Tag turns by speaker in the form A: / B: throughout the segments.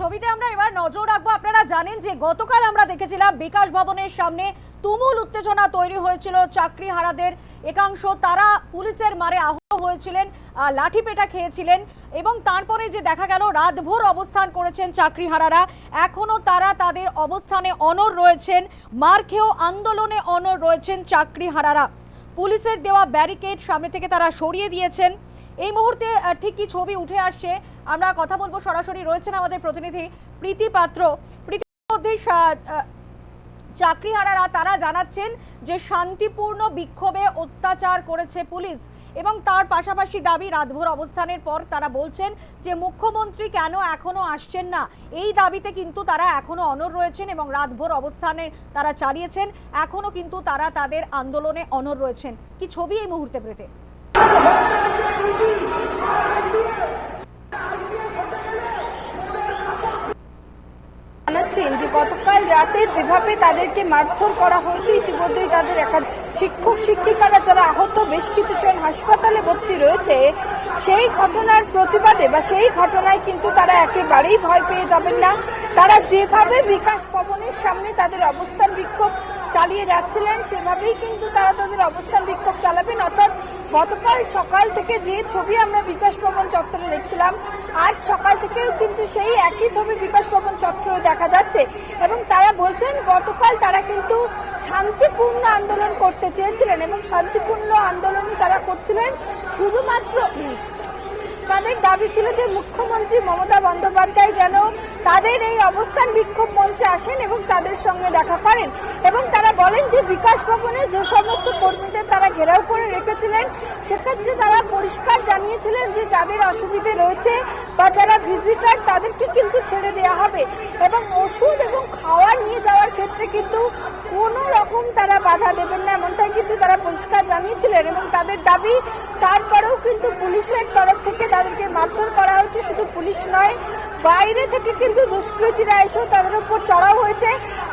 A: ছবিতে আমরা এবার নজর রাখব। আপনারা জানেন যে গতকাল আমরা দেখেছিলাম বিকাশ ভবনের সামনে তুমুল উত্তেজনা তৈরি হয়েছিল চাকরি হারাদের একাংশ তারা পুলিশের মারে আহত হয়েছিলেন আহ, লাঠি পেটা খেয়েছিলেন এবং তারপরে যে দেখা গেল রাতভর অবস্থান করেছেন চাকরি হারারা এখনও তারা তাদের অবস্থানে অনর রয়েছেন মার খেয়েও আন্দোলনে অনর রয়েছেন চাকরি হারারা পুলিশের দেওয়া ব্যারিকেড সামনে থেকে তারা সরিয়ে দিয়েছেন। এই মুহূর্তে ঠিক কি ছবি উঠে আসছে? আমরা কথা বলব সরাসরি। রয়েছেন আমাদের প্রতিনিধি প্রীতি পাত্র। প্রীতির মধ্যে চাকরিহারারা তারা জানাচ্ছেন যে শান্তিপূর্ণ বিক্ষোভে অত্যাচার করেছে পুলিশ এবং তার পাশাপাশি দাবি রাতভোর অবস্থানের পর তারা বলছেন যে মুখ্যমন্ত্রী কেন এখনও আসছেন না? এই দাবিতে কিন্তু তারা এখনও অনর রয়েছেন এবং রাতভোর অবস্থানে তারা চালিয়েছেন। এখনও কিন্তু তারা তাদের আন্দোলনে অনর রয়েছেন। কি ছবি এই মুহূর্তে পেতে
B: গতকাল রাতে যেভাবে তাদেরকে মারধর করা হয়েছে, ইতিমধ্যেই তাদের শিক্ষক, শিক্ষিকারা যারা আহত, বেশ কিছু জন হাসপাতালে ভর্তি রয়েছে। সেই ঘটনার প্রতিবাদে বা সেই ঘটনায় কিন্তু তারা একেবারেই ভয় পেয়ে যাবেন না। তারা যেভাবে বিকাশ ভবনের সামনে তাদের অবস্থান বিক্ষোভ চালিয়ে যাচ্ছিলেন, সেভাবেই কিন্তু তারা তাদের অবস্থান বিক্ষোভ চালাবেন। অর্থাৎ গতকাল সকাল থেকে যে ছবি আমরা বিকাশ ভবন চত্বরে দেখছিলাম, আজ সকাল থেকেও কিন্তু সেই একই ছবি বিকাশ ভবন চত্বরে দেখা যাচ্ছে এবং তারা বলছেন গতকাল তারা কিন্তু শান্তিপূর্ণ আন্দোলন করতে চেয়েছিলেন এবং শান্তিপূর্ণ আন্দোলনই তারা করছিলেন শুধুমাত্র তাদের দাবি ছিল যে মুখ্যমন্ত্রী মমতা বন্দ্যোপাধ্যায় যেন তাদের এই অবস্থান বিক্ষোভ মঞ্চে আসেন এবং তাদের সঙ্গে দেখা করেন। এবং তারা বলেন যে বিকাশ ভবনে যে সমস্ত কর্মীদের তারা ঘেরাও করে রেখেছিলেন, সেক্ষেত্রে তারা পরিষ্কার জানিয়েছিলেন যে যাদের অসুবিধে রয়েছে বা যারা ভিজিটার তাদেরকে কিন্তু ছেড়ে দেওয়া হবে। এবং ওষুধ এবং খাওয়ার নিয়ে যাওয়ার ক্ষেত্রে কিন্তু কোনো রকম তারা বাধা দেবেন না, এমনটাই কিন্তু তারা পরিষ্কার জানিয়েছিলেন এবং তাদের দাবি, তারপরেও কিন্তু পুলিশের তরফ থেকে তাদেরকে মারধর করা হয়েছে শুধু পুলিশ নয়, বাইরে থেকে কিন্তু দুষ্কৃতীরা এসেও তাদের উপর চড়াও হয়েছে,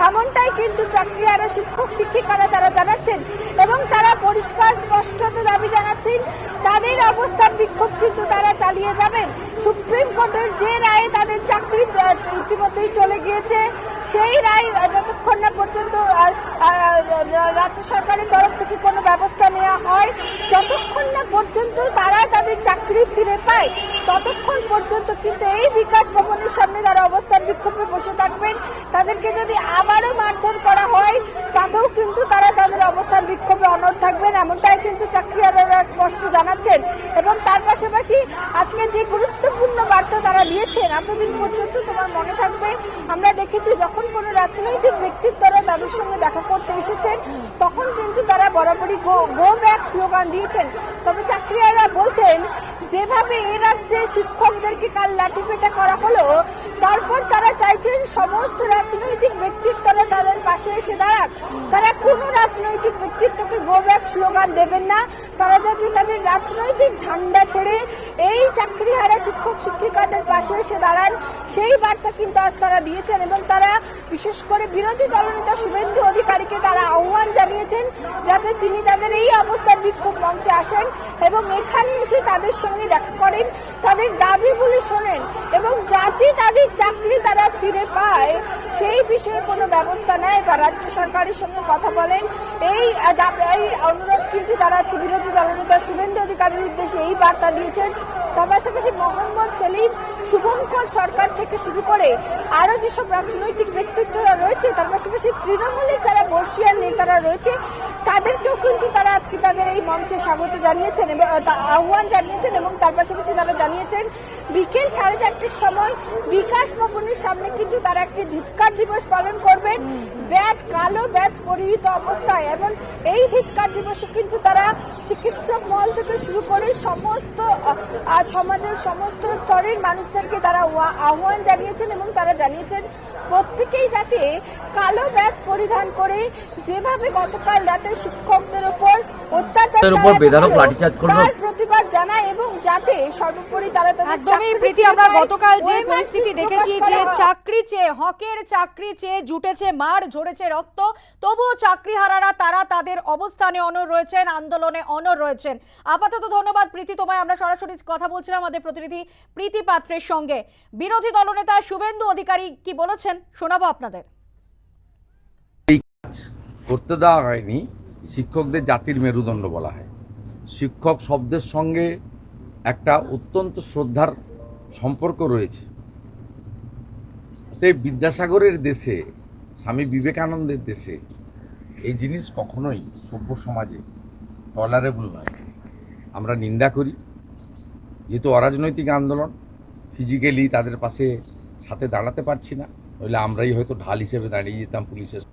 B: এমনটাই কিন্তু চাকরি চাকরিয়ারা শিক্ষক, শিক্ষিকারা তারা জানাচ্ছেন এবং তারা পরিষ্কার, স্পষ্টত দাবি জানাচ্ছেন, তাদের অবস্থান বিক্ষোভ কিন্তু তারা চালিয়ে যাবেন। সুপ্রিম কোর্টের যে রায়ে তাদের চাকরি ইতিমধ্যেই চলে গিয়েছে সেই রায় যতক্ষণ না পর্যন্ত রাজ্য সরকারের তরফ থেকে কোনো ব্যবস্থা নেওয়া হয়, যতক্ষণ না পর্যন্ত তারা তাদের চাকরি ফিরে পায়, ততক্ষণ পর্যন্ত কিন্তু এই বিকাশ ভবনের সামনে তারা অবস্থান বিক্ষোভে বসে থাকবেন। তাদেরকে যদি আবারও মারধর করা হয়, তাতেও কিন্তু তারা তাদের অবস্থান বিক্ষোভে অনড় থাকবেন, এমনটাই কিন্তু চাকরিয়াররা স্পষ্ট জানাচ্ছেন। এবং তার পাশাপাশি আজকে যে গুরুত্বপূর্ণ বার্তা তারা দিয়েছেন। এতদিন পর্যন্ত তোমার মনে থাকবে, আমরা দেখেছি যখন কোনো রাজনৈতিক ব্যক্তিত্বরা তাদের সঙ্গে দেখা করতে এসেছেন, তখন কিন্তু তারা বরাবরই গো ব্যাক স্লোগান দিয়েছেন। তবে চাকরিয়াররা বলছেন, যেভাবে এ রাজ্যে শিক্ষকদেরকে কাল লাঠিপেটা করা হলো, তারপর তারা চাইছেন সমস্ত রাজনৈতিক ব্যক্তিত্বরা তাদের পাশে এসে দাঁড়াক। তারা কোনো রাজনৈতিক ব্যক্তিত্বকে গো ব্যাক স্লোগান দেবেন না। তারা যাতে তাদের রাজনৈতিক ঝান্ডা ছেড়ে এই চাকরিহারা শিক্ষক শিক্ষিকাদের পাশে এসে দাঁড়ান। সেই বার্তা কিন্তু আজ তারা দিয়েছেন এবং তারা বিশেষ করে বিরোধী দলনেতা শুভেন্দু অধিকারীকে তারা আহ্বান জানিয়েছেন যাতে তিনি তাদের এই অবস্থার বিক্ষোভ আসেন এবং এখানে এসে তাদের সঙ্গে দেখা করেন। তাদের দাবিগুলি শোনেন এবং যাতে তাদের চাকরি তারা ফিরে পায়, সেই বিষয়ে কোনো ব্যবস্থা নেয় বা রাজ্য সরকারের সঙ্গে কথা বলেন। এই এই অনুরোধ কিন্তু তারা আজকে বিরোধী দলনেতা শুভেন্দু অধিকারীর উদ্দেশ্যে এই বার্তা দিয়েছেন। তার পাশাপাশি মোহাম্মদ সেলিম শুভঙ্কর সরকার থেকে শুরু করে আরও যেসব রাজনৈতিক ব্যক্তিত্বরা রয়েছে, তার পাশাপাশি তৃণমূলের যারা বর্ষিয়ার নেতারা রয়েছে, তাদেরকেও কিন্তু তারা আজকে তাদের এই মঞ্চে স্বাগত জানিয়েছেন এবং আহ্বান জানিয়েছেন এবং তার পাশাপাশি তারা জানিয়েছেন, বিকেল সাড়ে চারটের সময় বিকাশ ভবনের সামনে কিন্তু তারা একটি ধিক্কার দিবস পালন করবেন। ব্যাচ কালো, ব্যাচ পরিহিত অবস্থায় এবং এই ধিক্কার দিবসে কিন্তু তারা চিকিৎসক মহল থেকে শুরু করে সমস্ত সমাজের সমস্ত স্তরের মানুষদেরকে তারা আহ্বান জানিয়েছেন এবং তারা জানিয়েছেন প্রত্যেকেই যাতে কালো ব্যাচ পরিধান করে যেভাবে গতকাল রাতে শিক্ষকদের উপর অত্যাচার
C: উপর
B: হলো,
C: লাঠিচার্জ করল।
B: তার প্রতিবাদ জানায় এবং যাতে সর্বোপরি তারা তাদের
A: একদমই প্রীতি আমরা গতকাল যে পরিস্থিতি দেখেছি যে চাকরি চেয়ে হকের চাকরি চেয়ে জুটেছে মার ঝরেছে রক্ত। তবুও চাকরিহারারা তারা তাদের অবস্থানে অনর রয়েছেন আন্দোলনে অনর রয়েছেন। আপাতত ধন্যবাদ প্রীতি তোমায় আমরা সরাসরি কথা বলছিলাম আমাদের প্রতিনিধি প্রীতি পাত্রের সঙ্গে। বিরোধী দলনেতা শুভেন্দু অধিকারী কি বলেছেন? শোনাবো আপনাদের।
D: করতে দেওয়া হয়নি, শিক্ষকদের জাতির মেরুদণ্ড বলা হয়। শিক্ষক শব্দের সঙ্গে একটা অত্যন্ত শ্রদ্ধার সম্পর্ক রয়েছে। তাই বিদ্যাসাগরের দেশে, স্বামী বিবেকানন্দের দেশে এই জিনিস কখনোই সভ্য সমাজে টলারেবল নয়। আমরা নিন্দা করি, যেহেতু অরাজনৈতিক আন্দোলন ফিজিক্যালি তাদের পাশে, সাথে দাঁড়াতে পারছি না। নইলে আমরাই হয়তো ঢাল হিসেবে দাঁড়িয়ে যেতাম পুলিশের